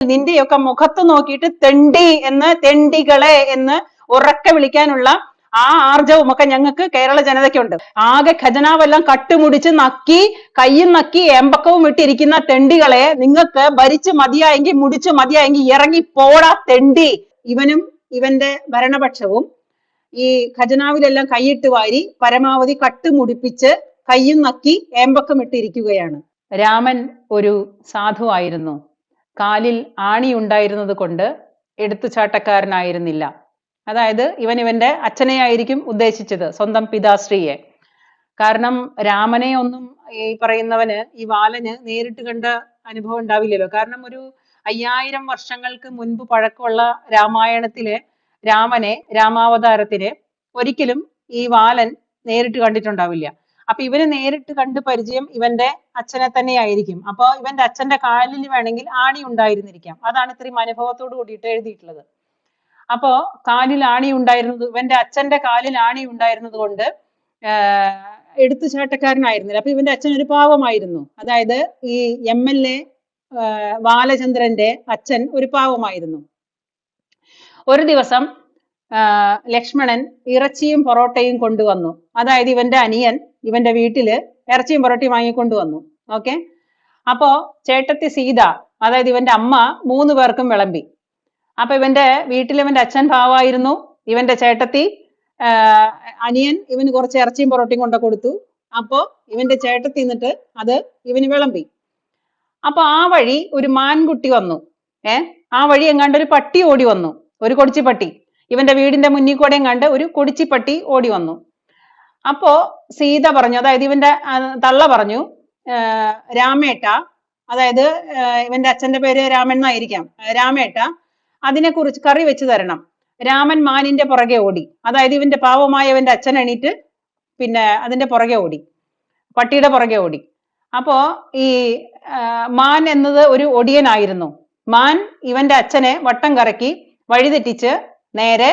നിന്റെയൊക്കെ മുഖത്ത് നോക്കിയിട്ട് തെണ്ടി എന്ന് തെണ്ടികളെ എന്ന് ഉറക്കെ വിളിക്കാനുള്ള ആ ആർജവും ഒക്കെ ഞങ്ങൾക്ക് കേരള ജനതയ്ക്കുണ്ട്. ആകെ ഖജനാവെല്ലാം കട്ടുമുടിച്ച് നക്കി കയ്യും നക്കി ഏമ്പക്കവും ഇട്ടിരിക്കുന്ന തെണ്ടികളെ നിങ്ങൾക്ക് ഭരിച്ചു മതിയായെങ്കിൽ മുടിച്ച് മതിയായെങ്കിൽ ഇറങ്ങി പോടാ തെണ്ടി. ഇവനും ഇവന്റെ ഭരണപക്ഷവും ഈ ഖജനാവിലെല്ലാം കൈയിട്ട് വാരി പരമാവധി കട്ടുമുടിപ്പിച്ച് കയ്യും നക്കി ഏമ്പക്കം ഇട്ടിരിക്കുകയാണ്. രാമൻ ഒരു സാധുവായിരുന്നു. കാലിൽ ആണി ഉണ്ടായിരുന്നത് കൊണ്ട് എടുത്തുചാട്ടക്കാരനായിരുന്നില്ല. അതായത് ഇവൻ ഇവന്റെ അച്ഛനെയായിരിക്കും ഉദ്ദേശിച്ചത് സ്വന്തം പിതാശ്രീയെ. കാരണം രാമനെ ഒന്നും ഈ പറയുന്നവന് ഈ വാലന് നേരിട്ട് കണ്ട അനുഭവം ഉണ്ടാവില്ലല്ലോ. കാരണം ഒരു അയ്യായിരം വർഷങ്ങൾക്ക് മുൻപ് പഴക്കമുള്ള രാമായണത്തിലെ രാമനെ രാമാവതാരത്തിനെ ഒരിക്കലും ഈ വാലൻ നേരിട്ട് കണ്ടിട്ടുണ്ടാവില്ല. അപ്പൊ ഇവന് നേരിട്ട് കണ്ട് പരിചയം ഇവന്റെ അച്ഛനെ തന്നെ ആയിരിക്കും അപ്പൊ ഇവന്റെ അച്ഛന്റെ കാലിൽ വേണമെങ്കിൽ ആണി ഉണ്ടായിരുന്നിരിക്കാം. അതാണ് ഇത്രയും അനുഭവത്തോട് കൂടിയിട്ട് എഴുതിയിട്ടുള്ളത്. അപ്പോ കാലിൽ ആണി ഉണ്ടായിരുന്നത് ഇവന്റെ അച്ഛന്റെ കാലിൽ ആണി ഉണ്ടായിരുന്നത് കൊണ്ട് എടുത്തു ചാട്ടക്കാരനായിരുന്നില്ല അപ്പൊ ഇവന്റെ അച്ഛൻ ഒരു പാവമായിരുന്നു. അതായത് ഈ എം എൽ എ ബാലചന്ദ്രന്റെ അച്ഛൻ ഒരു പാവമായിരുന്നു. ഒരു ദിവസം ലക്ഷ്മണൻ ഇറച്ചിയും പൊറോട്ടയും കൊണ്ടുവന്നു. അതായത് ഇവന്റെ അനിയൻ ഇവന്റെ വീട്ടിൽ ഇറച്ചിയും പൊറോട്ടിയും വാങ്ങിക്കൊണ്ടുവന്നു. ഓക്കെ അപ്പോ ചേട്ടത്തി സീത അതായത് ഇവന്റെ അമ്മ മൂന്ന് പേർക്കും വിളമ്പി. അപ്പൊ ഇവന്റെ വീട്ടിൽ ഇവന്റെ അച്ഛൻ ഭാവായിരുന്നു. ഇവന്റെ ചേട്ടത്തി അനിയൻ ഇവന് കുറച്ച് ഇറച്ചിയും പൊറോട്ടിയും കൊണ്ട കൊടുത്തു. അപ്പോ ഇവന്റെ ചേട്ടത്തി നിന്നിട്ട് അത് ഇവന് വിളമ്പി. അപ്പൊ ആ വഴി ഒരു മാൻകുട്ടി വന്നു. ഏ? ആ വഴി എങ്ങാണ്ട് ഒരു പട്ടി ഓടി വന്നു. ഒരു കൊടിച്ചിപ്പട്ടി ഇവന്റെ വീടിന്റെ മുന്നിൽ കൂടെയും കണ്ട് ഒരു കൊടിച്ചിപ്പട്ടി ഓടി വന്നു. അപ്പോ സീത പറഞ്ഞു അതായത് ഇവന്റെ തള്ള പറഞ്ഞു രാമേട്ട അതായത് ഇവന്റെ അച്ഛന്റെ പേര് രാമൻ എന്നായിരിക്കാം. രാമേട്ട അതിനെ കുറിച്ച് കറി വെച്ച് തരണം. രാമൻ മാനിന്റെ പുറകെ ഓടി. അതായത് ഇവന്റെ പാവമായ ഇവന്റെ അച്ഛൻ എണീറ്റ് പിന്നെ അതിന്റെ പുറകെ ഓടി. പട്ടിയുടെ പുറകെ ഓടി. അപ്പോ ഈ മാൻ എന്നത് ഒരു ഒടിയനായിരുന്നു. മാൻ ഇവന്റെ അച്ഛനെ വട്ടം കറക്കി വഴിതെറ്റിച്ച് നേരെ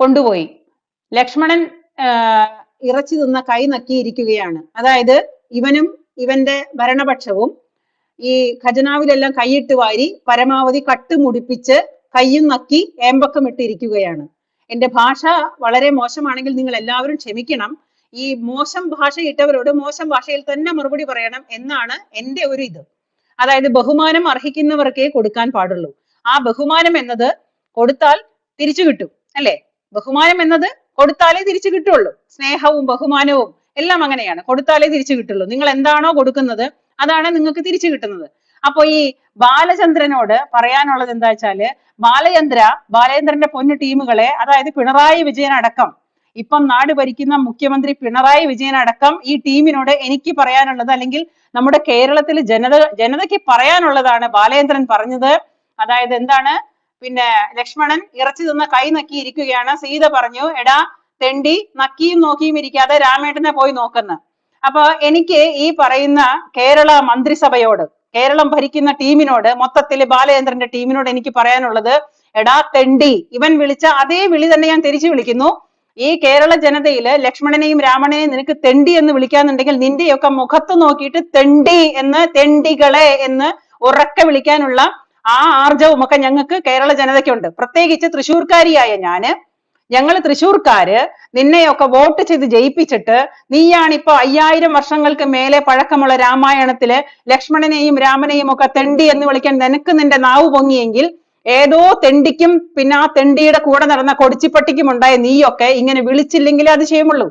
കൊണ്ടുപോയി. ലക്ഷ്മണൻ ഇറച്ചി തിന്ന കൈ നക്കിയിരിക്കുകയാണ്. അതായത് ഇവനും ഇവന്റെ ഭരണപക്ഷവും ഈ ഖജനാവിലെല്ലാം കൈയിട്ട് വാരി പരമാവധി കട്ടുമുടിപ്പിച്ച് കയ്യും നക്കി ഏമ്പക്കം ഇട്ടിരിക്കുകയാണ്. എന്റെ ഭാഷ വളരെ മോശമാണെങ്കിൽ നിങ്ങൾ എല്ലാവരും ക്ഷമിക്കണം. ഈ മോശം ഭാഷ ഇട്ടവരോട് മോശം ഭാഷയിൽ തന്നെ മറുപടി പറയണം എന്നാണ് എന്റെ ഒരു ഇത്. അതായത് ബഹുമാനം അർഹിക്കുന്നവർക്കേ കൊടുക്കാൻ പാടുള്ളൂ. ആ ബഹുമാനം എന്നത് കൊടുത്താൽ തിരിച്ചു കിട്ടും അല്ലെ? ബഹുമാനം എന്നത് കൊടുത്താലേ തിരിച്ചു കിട്ടുള്ളൂ. സ്നേഹവും ബഹുമാനവും എല്ലാം അങ്ങനെയാണ്. കൊടുത്താലേ തിരിച്ചു കിട്ടുള്ളൂ. നിങ്ങൾ എന്താണോ കൊടുക്കുന്നത് അതാണ് നിങ്ങൾക്ക് തിരിച്ചു കിട്ടുന്നത്. അപ്പൊ ഈ ബാലചന്ദ്രനോട് പറയാനുള്ളത് എന്താ വെച്ചാൽ ബാലചന്ദ്ര ബാലചന്ദ്രന്റെ പൊന്നു ടീമുകളെ അതായത് പിണറായി വിജയൻ അടക്കം ഇപ്പം നാട് ഭരിക്കുന്ന മുഖ്യമന്ത്രി പിണറായി വിജയൻ അടക്കം ഈ ടീമിനോട് എനിക്ക് പറയാനുള്ളത് അല്ലെങ്കിൽ നമ്മുടെ കേരളത്തിലെ ജനത ജനതയ്ക്ക് പറയാനുള്ളതാണ് ബാലചന്ദ്രൻ പറഞ്ഞത്. അതായത് എന്താണ്? പിന്നെ ലക്ഷ്മണൻ ഇറച്ചി തിന്ന കൈ നക്കി ഇരിക്കുകയാണ് സീത പറഞ്ഞു എടാ തെണ്ടി നക്കിയും നോക്കിയും ഇരിക്കാതെ രാമേട്ടനെ പോയി നോക്കുന്നു. അപ്പൊ എനിക്ക് ഈ പറയുന്ന കേരള മന്ത്രിസഭയോട് കേരളം ഭരിക്കുന്ന ടീമിനോട് മൊത്തത്തിൽ ബാലചന്ദ്രന്റെ ടീമിനോട് എനിക്ക് പറയാനുള്ളത് എടാ തെണ്ടി ഇവൻ വിളിച്ച അതേ വിളി തന്നെ ഞാൻ തിരിച്ചു വിളിക്കുന്നു. ഈ കേരള ജനതയിൽ ലക്ഷ്മണനെയും രാമണനെയും നിനക്ക് തെണ്ടി എന്ന് വിളിക്കാന്നുണ്ടെങ്കിൽ നിന്റെയൊക്കെ മുഖത്ത് നോക്കിയിട്ട് തെണ്ടി എന്ന് തെണ്ടികളെ എന്ന് ഉറക്കെ വിളിക്കാനുള്ള ആ ആർജവും ഒക്കെ ഞങ്ങൾക്ക് കേരള ജനതയ്ക്കുണ്ട്. പ്രത്യേകിച്ച് തൃശ്ശൂർക്കാരിയായ ഞാൻ. ഞങ്ങൾ തൃശ്ശൂർക്കാര് നിന്നെയൊക്കെ വോട്ട് ചെയ്ത് ജയിപ്പിച്ചിട്ട് നീയാണിപ്പോ അയ്യായിരം വർഷങ്ങൾക്ക് മേലെ പഴക്കമുള്ള രാമായണത്തിൽ ലക്ഷ്മണനെയും രാമനെയും ഒക്കെ തെണ്ടി എന്ന് വിളിക്കാൻ നിനക്ക് നിന്റെ നാവ് പൊങ്ങിയെങ്കിൽ ഏതോ തെണ്ടിക്കും പിന്നെ ആ തെണ്ടിയുടെ കൂടെ നടന്ന കൊടിച്ചിപ്പട്ടിക്കും ഉണ്ടായ നീയൊക്കെ ഇങ്ങനെ വിളിച്ചില്ലെങ്കിലേ അത് ചെയ്യുമുള്ളൂ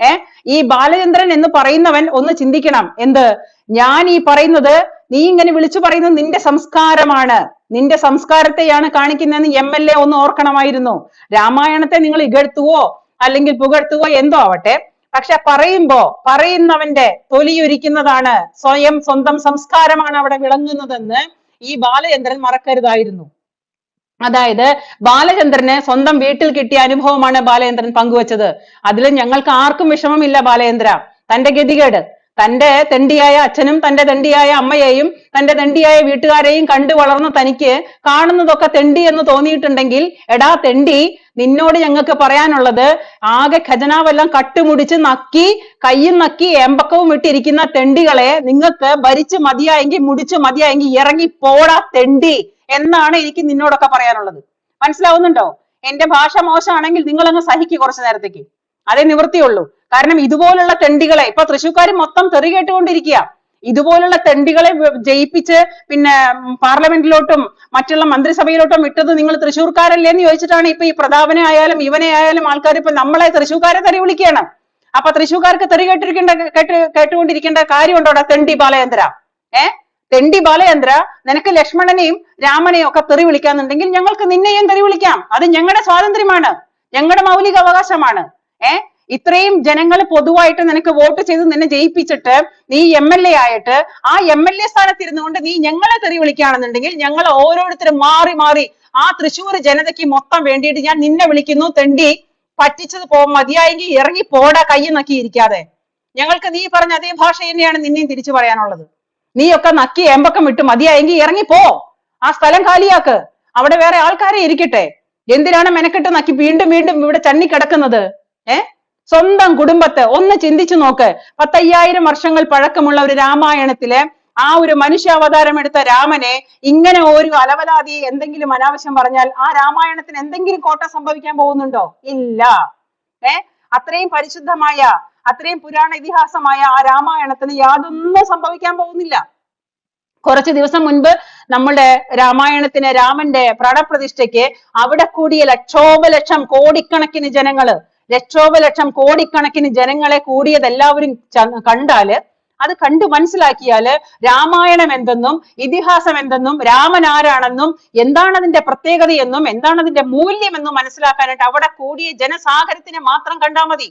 ഏ? ഈ ബാലചന്ദ്രൻ എന്ന് പറയുന്നവൻ ഒന്ന് ചിന്തിക്കണം. എന്ത്? ഞാൻ ഈ പറയുന്നത് നീ ഇങ്ങനെ വിളിച്ചു പറയുന്നത് നിന്റെ സംസ്കാരമാണ്. നിന്റെ സംസ്കാരത്തെയാണ് കാണിക്കുന്നതെന്ന് എം എൽ എ ഒന്ന് ഓർക്കണമായിരുന്നു. രാമായണത്തെ നിങ്ങൾ ഇകഴ്ത്തുവോ? അല്ലെങ്കിൽ പുകഴ്ത്തുവോ? എന്തോ ആവട്ടെ. പക്ഷെ പറയുമ്പോ പറയുന്നവന്റെ തൊലിയൊരിക്കുന്നതാണ്. സ്വയം സ്വന്തം സംസ്കാരമാണ് അവിടെ വിളങ്ങുന്നതെന്ന് ഈ ബാലചന്ദ്രൻ മറക്കരുതായിരുന്നു. അതായത് ബാലചന്ദ്രന് സ്വന്തം വീട്ടിൽ കിട്ടിയ അനുഭവമാണ് ബാലചന്ദ്രൻ പങ്കുവച്ചത്. അതിൽ ഞങ്ങൾക്ക് ആർക്കും വിഷമമില്ല ബാലചന്ദ്ര. തന്റെ ഗതികേട് തന്റെ തെണ്ടിയായ അച്ഛനും തന്റെ തെണ്ടിയായ അമ്മയെയും തന്റെ തെണ്ടിയായ വീട്ടുകാരെയും കണ്ടു വളർന്ന തനിക്ക് കാണുന്നതൊക്കെ തെണ്ടി എന്ന് തോന്നിയിട്ടുണ്ടെങ്കിൽ എടാ തെണ്ടി നിന്നോട് ഞങ്ങൾക്ക് പറയാനുള്ളത് ആകെ ഖജനാവെല്ലാം കട്ടുമുടിച്ച് നക്കി കയ്യും നക്കി എമ്പക്കവും ഇട്ടിരിക്കുന്ന തെണ്ടികളെ നിങ്ങൾക്ക് ഭരിച്ച് മതിയായെങ്കിൽ മുടിച്ച് മതിയായെങ്കിൽ ഇറങ്ങി പോടാ തെണ്ടി എന്നാണ് എനിക്ക് നിന്നോടൊക്കെ പറയാനുള്ളത്. മനസ്സിലാവുന്നുണ്ടോ? എന്റെ ഭാഷ മോശമാണെങ്കിൽ നിങ്ങളങ്ങ് സഹിക്ക് കുറച്ചു നേരത്തേക്ക്. അതേ നിവൃത്തിയുള്ളൂ. കാരണം ഇതുപോലുള്ള തെണ്ടികളെ ഇപ്പൊ തൃശ്ശൂർക്കാർ മൊത്തം തെറി കേട്ടുകൊണ്ടിരിക്കുക ഇതുപോലുള്ള തെണ്ടികളെ ജയിപ്പിച്ച് പിന്നെ പാർലമെന്റിലോട്ടും മറ്റുള്ള മന്ത്രിസഭയിലോട്ടും ഇട്ടത് നിങ്ങൾ തൃശ്ശൂർക്കാരല്ലേ എന്ന് ചോദിച്ചിട്ടാണ് ഇപ്പൊ ഈ പ്രതാപനെ ആയാലും ഇവനെ ആയാലും ആൾക്കാർ ഇപ്പൊ നമ്മളെ തൃശ്ശൂർക്കാരെ തെറി വിളിക്കുകയാണ് അപ്പൊ തൃശ്ശൂർക്കാർക്ക് തെറി കേട്ടിരിക്കേണ്ട കേട്ട് കേട്ടുകൊണ്ടിരിക്കേണ്ട കാര്യമുണ്ടോടാ തെണ്ടി ബാലചന്ദ്ര? ഏ? തെണ്ടി ബാലചന്ദ്ര നിനക്ക് ലക്ഷ്മണനെയും രാമനെയും ഒക്കെ തെറി വിളിക്കാന്നുണ്ടെങ്കിൽ ഞങ്ങൾക്ക് നിന്നെയും തെറി വിളിക്കാം. അത് ഞങ്ങളുടെ സ്വാതന്ത്ര്യമാണ്. ഞങ്ങളുടെ മൗലിക അവകാശമാണ് ഏ? ഇത്രയും ജനങ്ങൾ പൊതുവായിട്ട് നിനക്ക് വോട്ട് ചെയ്ത് നിന്നെ ജയിപ്പിച്ചിട്ട് നീ എം എൽ എ ആയിട്ട് ആ എം എൽ എ സ്ഥാനത്ത് ഇരുന്നുകൊണ്ട് നീ ഞങ്ങളെ തെറി വിളിക്കുകയാണെന്നുണ്ടെങ്കിൽ ഞങ്ങൾ ഓരോരുത്തരും മാറി മാറി ആ തൃശ്ശൂർ ജനതയ്ക്ക് മൊത്തം വേണ്ടിയിട്ട് ഞാൻ നിന്നെ വിളിക്കുന്നു തെണ്ടി. പറ്റിച്ചത് പോ മതിയായെങ്കിൽ ഇറങ്ങി പോടാ കൈ നക്കി ഇരിക്കാതെ. ഞങ്ങൾക്ക് നീ പറഞ്ഞ അതേ ഭാഷ തന്നെയാണ് നിന്നെയും തിരിച്ചു പറയാനുള്ളത്. നീയൊക്കെ നക്കി ഏമ്പക്കം വിട്ട് മതിയായെങ്കിൽ ഇറങ്ങി പോ. ആ സ്ഥലം കാലിയാക്ക് അവിടെ വേറെ ആൾക്കാരെ ഇരിക്കട്ടെ. എന്തിനാണ് മെനക്കെട്ട് നക്കി വീണ്ടും വീണ്ടും ഇവിടെ ചണ്ണി കിടക്കുന്നത് ഏ? സ്വന്തം കുടുംബത്തെ ഒന്ന് ചിന്തിച്ചു നോക്ക്. പത്തയ്യായിരം വർഷങ്ങൾ പഴക്കമുള്ള ഒരു രാമായണത്തിലെ ആ ഒരു മനുഷ്യാവതാരം എടുത്ത രാമനെ ഇങ്ങനെ ഒരു അലവലാതി എന്തെങ്കിലും അനാവശ്യം പറഞ്ഞാൽ ആ രാമായണത്തിന് എന്തെങ്കിലും കോട്ട സംഭവിക്കാൻ പോകുന്നുണ്ടോ? ഇല്ല. ഏ? അത്രയും പരിശുദ്ധമായ അത്രയും പുരാണ ഇതിഹാസമായ ആ രാമായണത്തിന് യാതൊന്നും സംഭവിക്കാൻ പോകുന്നില്ല. കുറച്ച് ദിവസം മുൻപ് നമ്മുടെ രാമായണത്തിന് രാമന്റെ പ്രണപ്രതിഷ്ഠയ്ക്ക് അവിടെ കൂടിയ ലക്ഷോപലക്ഷം കോടിക്കണക്കിന് ജനങ്ങൾ ലക്ഷോപലക്ഷം കോടിക്കണക്കിന് ജനങ്ങളെ കൂടിയത് എല്ലാവരും കണ്ടാൽ അത് കണ്ടു മനസ്സിലാക്കിയാൽ രാമായണം എന്തെന്നും ഇതിഹാസം എന്തെന്നും രാമൻ ആരാണെന്നും എന്താണ് അതിന്റെ പ്രത്യേകതയെന്നും എന്താണ് അതിന്റെ മൂല്യം മൂല്യമെന്നും മനസ്സിലാക്കാനായിട്ട് അവിടെ കൂടിയ ജനസാഗരത്തിനെ മാത്രം കണ്ടാൽ മതി.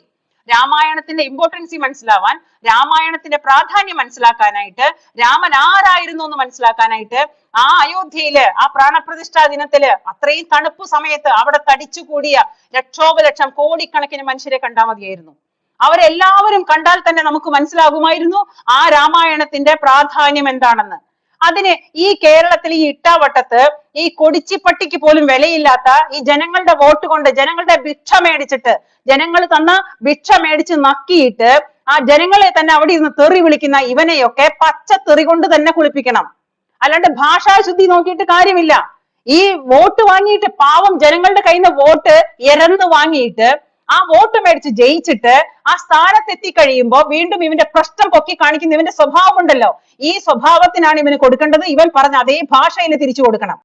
രാമായണത്തിന്റെ ഇമ്പോർട്ടൻസി മനസ്സിലാവാൻ രാമായണത്തിന്റെ പ്രാധാന്യം മനസ്സിലാക്കാനായിട്ട് രാമൻ ആരായിരുന്നു എന്ന് മനസ്സിലാക്കാനായിട്ട് ആ അയോധ്യയിൽ ആ പ്രാണപ്രതിഷ്ഠാ ദിനത്തിൽ അത്രയും തണുപ്പ് സമയത്ത് അവിടെ തടിച്ചുകൂടിയ ലക്ഷോപലക്ഷം കോടിക്കണക്കിന് മനുഷ്യരെ കണ്ടാൽ മതിയായിരുന്നു. അവരെല്ലാവരും കണ്ടാൽ തന്നെ നമുക്ക് മനസ്സിലാകുമായിരുന്നു ആ രാമായണത്തിന്റെ പ്രാധാന്യം എന്താണെന്ന്. അതിന് ഈ കേരളത്തിൽ ഈ ഇട്ടാവട്ടത്ത് ഈ കൊടിച്ചിപ്പട്ടിക്ക് പോലും വിലയില്ലാത്ത ഈ ജനങ്ങളുടെ വോട്ട് കൊണ്ട് ജനങ്ങളുടെ ഭിക്ഷ മേടിച്ചിട്ട് ജനങ്ങൾ തന്ന ഭിക്ഷ മേടിച്ച് നക്കിയിട്ട് ആ ജനങ്ങളെ തന്നെ അവിടെ ഇരുന്ന് തെറി വിളിക്കുന്ന ഇവനെയൊക്കെ പച്ച തെറി കൊണ്ട് തന്നെ കുളിപ്പിക്കണം. അല്ലാണ്ട് ഭാഷാശുദ്ധി നോക്കിയിട്ട് കാര്യമില്ല. ഈ വോട്ട് വാങ്ങിയിട്ട് പാവം ജനങ്ങളുടെ കയ്യിൽ നിന്ന് വോട്ട് എരന്ന് വാങ്ങിയിട്ട് ആ വോട്ട് മേടിച്ച് ജയിച്ചിട്ട് ആ സ്ഥാനത്ത് എത്തിക്കഴിയുമ്പോ വീണ്ടും ഇവന്റെ പ്രശ്നം പൊക്കി കാണിക്കുന്ന ഇവന്റെ സ്വഭാവം ഉണ്ടല്ലോ ഈ സ്വഭാവത്തിനാണ് ഇവന് കൊടുക്കേണ്ടത്. ഇവൻ പറഞ്ഞ അതേ ഭാഷയിൽ തിരിച്ചു കൊടുക്കണം.